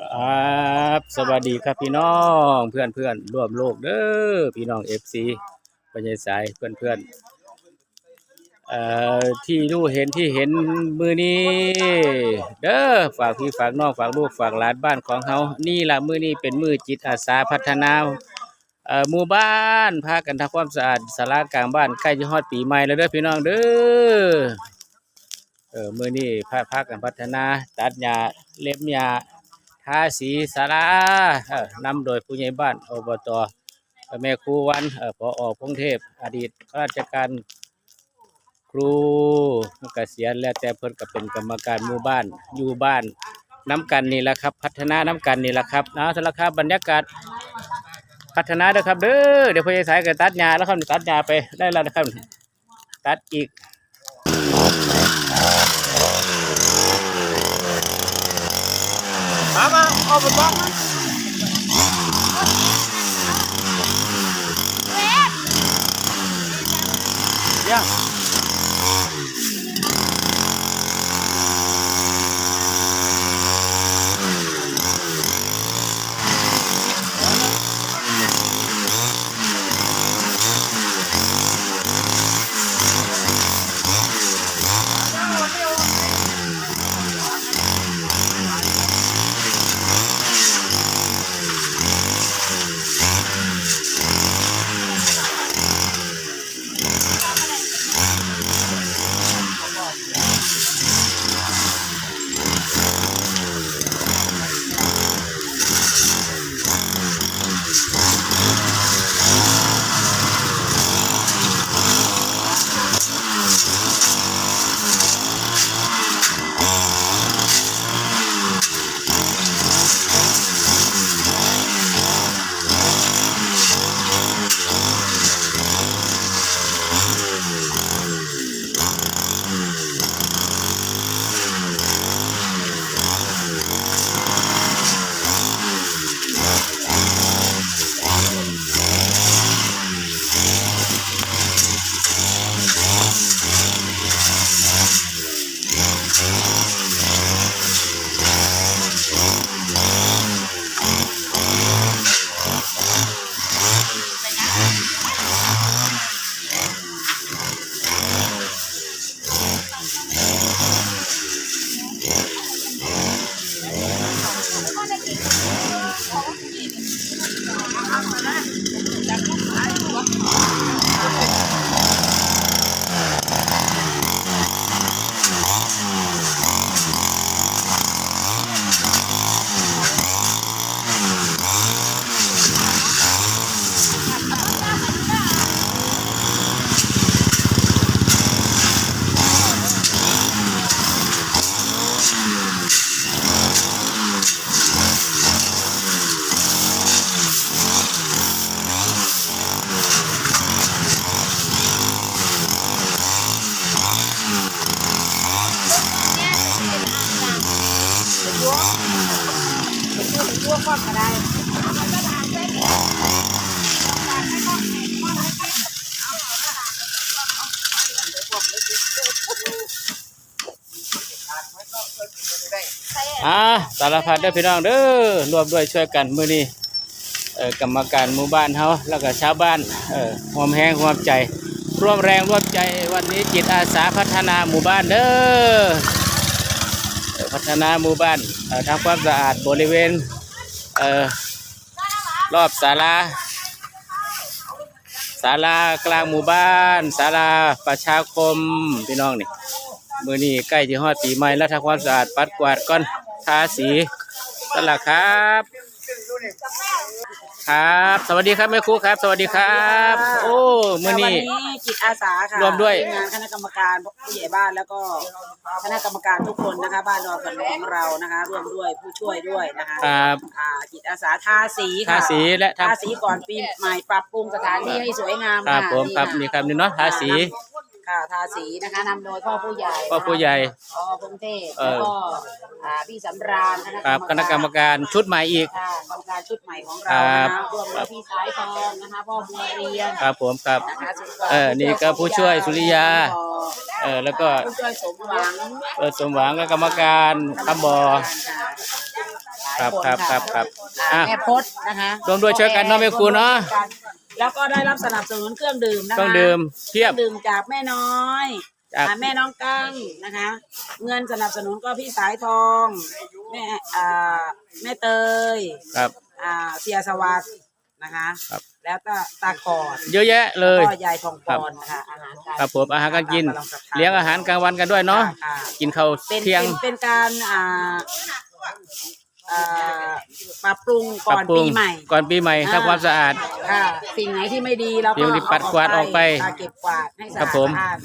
ครับสวัสดีครับพี่น้องเพื่อนเพื่อนร่วมโลกเด้อพี่น้องเอฟซีปัญญาสายเพื่อนเพื่อนเอ่อที่รู้เห็นที่เห็นมือนี้เด้อฝากพี่ฝากน้องฝากลูกฝากหลานบ้านของเฮานี่ละมือนี้เป็นมือจิตอาสาพัฒนาเอ่อหมู่บ้านพากันทำความสะอาดศาลากลางบ้านใกล้จะฮอดปีใหม่แล้วเด้อพี่น้องเด้อเออมือนี้พาพากันพัฒนา ตัดหญ้าเล็บหญ้า ทาสีสารานำโดยผู้ใหญ่บ้านอบตแม่ครูวันเอ่อพงเทพ อดีตข้าราชการครูเกษียณแล้วแต่เพิ่นก็เป็นกรรมการหมู่บ้านอยู่บ้านน้ำกันนี่แหละครับ พัฒนาน้ำกันนี่แหละครับนะสำหรับครับบรรยากาศพัฒนาเด้อครับเด้อเดี๋ยวพ่อใหญ่สายก็ตัดหญ้าแล้วครับตัดหญ้าไปได้แล้วนะครับ ตัดอีก มา ก่อนก็ได้อ่าสารพัดเด้อพี่น้องเด้อรวมด้วยช่วยกันมื้อนี้เอ่อกรรมการหมู่บ้านเฮาแล้วก็ชาวบ้านเอ่อร่วมแรงร่วมใจ ร่วมแรงร่วมใจวันนี้จิตอาสาพัฒนาหมู่บ้านเด้อพัฒนาหมู่บ้านทำความสะอาดบริเวณ เออรอบศาลาศาลากลางหมู่บ้านศาลาประชาคมพี่น้องนี่มือนี้ใกล้ที่ฮอดปีใหม่แล้วทำความสะอาดปัดกวาดก่อนทาสีนั่นแหละครับ ครับ สวัสดีครับแม่ครูครับ สวัสดีครับ โอ้มื่อนี้ วันนี้จิตอาสาค่ะรวมด้วย ทีงานคณะกรรมการผู้ใหญ่บ้านแล้วก็คณะกรรมการทุกคนนะคะบ้านรอกันของเรานะคะร่วมด้วยผู้ช่วยด้วยนะคะครับอ่าจิตอาสาทาสีทาค่ะสีและททาสีก่อนปีใหม่ปรับปรุงสถานที่ให้สวยงามำครับะผมครับนี่ครับนี่เนาะทาสี ค่ะทาสีนะคะนำโดยพ่อผู้ใหญ่พ่อผู้ใหญ่ พ่อพงเทพเออแล้วก็อ่าพี่สำราญครับคณะกรรมการชุดใหม่อีก ค่ะกรรมการชุดใหม่ของครัเราบนะร่วมด้วยพี่สายทองนะคะพ่อบัวเรียนครับผมครับ นะคะส่วนเออนี่ก็ผู้ช่วยสุริยา เออแล้วก็ผู้ช่วยสมหวังเออสมหวังและกรรมการคำบอค่ะหลายครับคนครับค่ะครับครับอ่าอะแม่พดนะคะร่วมด้วยช่วยกันเนาะแม่ครูเนาะ แล้วก็ได้รับสนับสนุนเครื่องดื่มนะคะต้องดื่มเคเทียรื่บองดื่มจากแม่น้อยจาก อ่าแม่น้องกั้งนะคะ เงินสนับสนุนก็พี่สายทองแม่อ่าแม่เตยครับ อ่าเสียสวัสดิ์นะคะครับ แล้วก็ตาคอนเยอะแยะเลย ก็ยายทองปอนนะคะอาหารการครับผมอาหารการกินตมกำลัศรัทธเลี้ยงอาหารกลางวันกันด้วยเนาะค่ะกินข้าวเป็นเที่ยง เป็นเป็นการอ่าอ่าปรับปรุงปก่รัอบนปรุปีงใหม่ ก่อนปีใหม่อ่า ทำความสะอาด ค่ะสิ่งไหนที่ไม่ดีเราสิ่ก็งที่ปัดกวาดออกไปอ่าเก็บกวาดให้สะครัอาบดผมสะอาด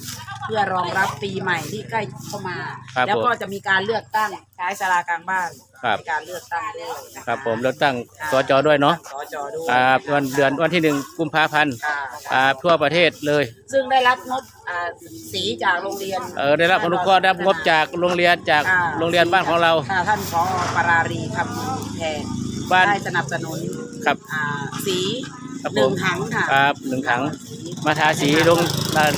เพื่อรองรับปีใหม่ที่ใกล้เข้ามา ครับแล้วก็ผมจะมีการเลือกตั้งใช้สลากลางบ้านครับในการเลือกตั้งด้วยนะะครับผมเลือกตั้งสจด้วยเนาะสจด้วยครับวันเดือนวันที่หนึ่งกุมภาพันธ์ค่ะครับทั่วประเทศเลย ซึ่งได้รับงบอ่าสีจากโรงเรียน เออได้รับอนุเคราะห์ได้รับงบจากโรงเรียนจากค่ะโรงเรียนบ้านของเรา ค่ะท่านพอปรารีคำดีแทนบ้าน ได้สนับสนุนครับ อ่าสี ครับหนึ่ผงมถังค่ะครับหนึ่งถังมาทาสีลง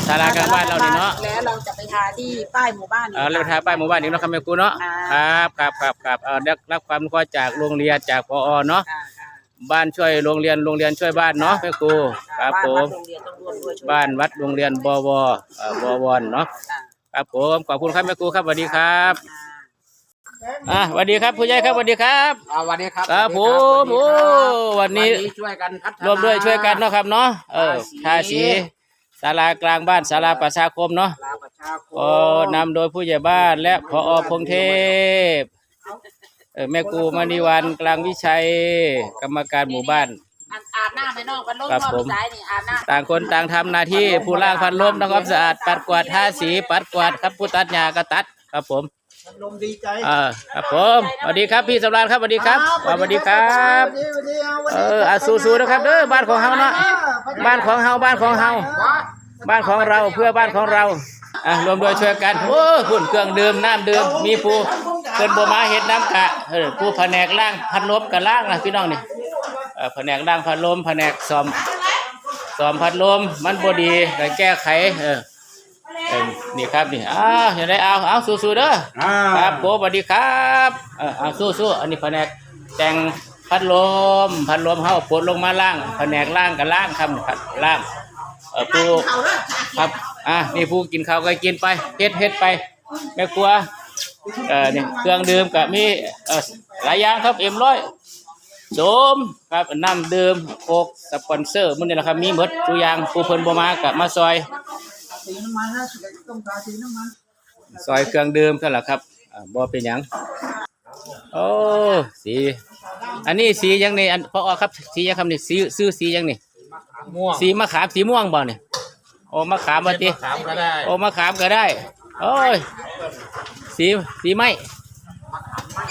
ศาลากลางบ้านเรานี่เนาะแล้วเราจะไปทาที่ป้ายหมู่บ้านกเออเราไปทาป้ายหมู่บ้านนี้เนาะครับแม่ครูเนาะค่ะครับครับครับครับเออได้รับความอนุเคราะห์จากโรงเรียนจากพอเนาะค่ะค่ะบ้านช่วยโรงเรียนโรงเรียนช่วยบ้านเนาะแม่ครูครับบ้านผวัมดโรงเรียนต้องร่วมด้วยช่วยบ้านวัดโรงเรียนบวเอ่อบวรเนาะค่ะ ครับผมขอบคุณครับแม่ครูครับสวัสดีครับ อะสวัสดีครับผู้ใหญ่ครับสวัสดีครับอ่าวันนี้ครับครับสผวัสดีมครับโอ้วันนี้ช่วยกันพัฒนารวมด้วยช่วยกันเนาะครับเนาะเออทาทาสีสีศาลากลางบ้านศาลาประชาคมเนาะลาประชาคมก็นำโดยผู้ใหญ่บ้านและพอพงเทพเออแม่ครูมณีวันกลางวิชัย กรรมการหมู่บ้านอาบอาบน้ำไปนอกกันลงครับรอบผมซ้ายนี่อาบน้ำต่างคนต่างทำหน้าที่ผู้ล่างพันลมทำความสะอาดปัดกวาดทาสีปัดกวาดครับผู้ตัดหญ้าก็ตัดครับผม ลมดีใจเออครับผมสวัสดีครับพี่สำราญครับสวัสดีครับสวัสดีครับสวัสดีสวัสดีเอออะสู้ๆนะครับเด้อบ้านของเฮาเนาะบ้านของเฮาบ้านของเฮาบ้านของเราเพื่อบ้านของเราอะรวมด้วยช่วยกันโอ้หุ่นเครื่องดื่มน้ำดื่มมีผู้เกินบ่มาเฮ็ดน้ำกะเออผู้แผนกล่างพัดลมกับล่างนะพี่น้องนี่เออแผนกล่างพัดลมแผนกซ่อมซ่อมพัดลมมันบ่ดีก็แก้ไขเออ เออนี่ครับนี่อ้าวเห็นได้เอาเอาสู้ๆเด้ออ่าครับผมสวัสดีครับเออเอาสู้สู้อันนี้แผนกแต่งพัดลมพัดลมเฮาปลดลงมาล่างแผนกล่างกับล่างครับครับล่างเออผู้ครับอะนี่ผู้กินข้าวก็กินไปเฮ็ดเฮ็ดไปแม่ครัวเอ่อนี่เครื่องดื่มกับมีเอ่อหลายอย่างครับเอ็มร้อยโสมครับน้ำดื่มโคกสปอนเซอร์มื้อนี้แหละครับมีหมดทุกอย่างผู้เพิ่นบ่มาก็มาซอย สีน้ำมันนะต้องการสีน้ำมันซอยเครื่องดื่มกันล่ะครับอ่าบ่เป็นหยังโอ้สี อันนี้สีหยังนี่อันพอครับสีหยังครับนี่สีซื้อสีหยังนี่ม่วงสีมะขามสีม่วงบ่นี่โอ้มะขามบ่ติถามก็ได้โอ้มะขามก็ได้ โอ้ย สีสีไหม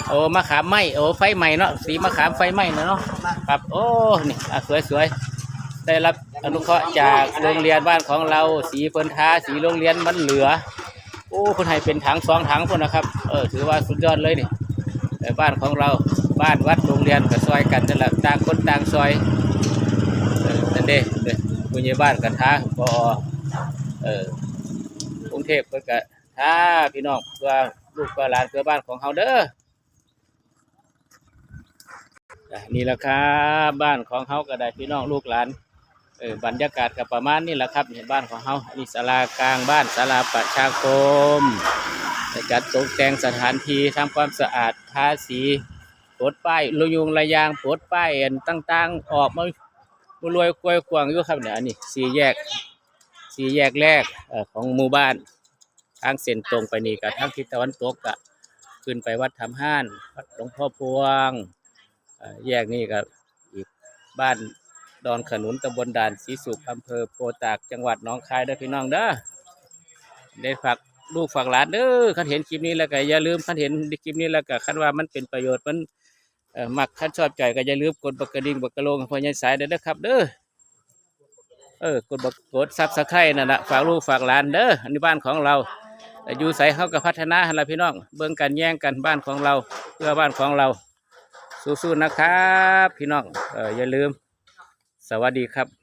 โอ้มะขามไหมโอ้ไฟไหมเนาะสีมะขามไฟไหมเนาะครับโอ้นี่อะสวยสวยๆได้รับ อนุเคราะห์จากโรงเรียนบ้านของเราสีเพิ่นท้าสีโรงเรียนมันเหลือ โอ้คนให้เป็นถังสองถังคนนะครับเออถือว่าสุดยอดเลยนี่บ้านของเราบ้านวัดโรงเรียนก็ซอยกันนั่นแหละต่างคนต่างซอยเออนั่นเด้เด้ผู้ใหญ่บ้านกันท้าพอเออกรุงเทพเพิ่นก็ท้าพี่น้องเพื่อลูกเพื่อหลานเพื่อบ้านของเฮาเด้อนี่แหละครับบ้านของเฮาก็ได้พี่น้องลูกหลาน เออบรรยากาศก็ประมาณนี้แหละครับนี่บ้านของเฮาอันนี้ศาลากลางบ้านศาลาประชาคมจัดตกแต่งสถานที่ทำความสะอาดทาสีปลดป้ายลุยงระยางปลดป้ายอันต่างๆ ออกมารวยกวยกวางอยู่ครับเนี่ยอันนี้สี่แยกสี่แยกแรกอของหมู่บ้านทางเส้นตรงไปนี่กับทางทิศตะวันตกก็ขึ้นไปวัดทำห้านวัดหลวงพ่อพวงแยกนี่ก็อีกบ้าน ดอนขนุนตำบลด่านศรีสุขอำเภอโพตากจังหวัดหนองคายเด้อพี่น้องเด้อได้ฝากลูกฝากหลานเด้อคันเห็นคลิปนี้แล้วก็อย่าลืมคันเห็นคลิปนี้แล้วก็คันว่ามันเป็นประโยชน์มันเอ่อมักคันชอบใจก็อย่าลืมกดบักกระดิ่งบักกระโลงพอยายสายเด้อนะครับ เด้อเออกดบักกดซับสไครต์นั่นนะฝากลูกฝากหลานเด้ออันนี้บ้านของเราแต่อยู่ใสเขาก็พัฒนาให้เราพี่น้องเบิ่งกันแย่งกันบ้านของเรา เพื่อบ้านของเรา สู้ๆนะครับ พี่น้องเอออย่าลืม วัสดีครับ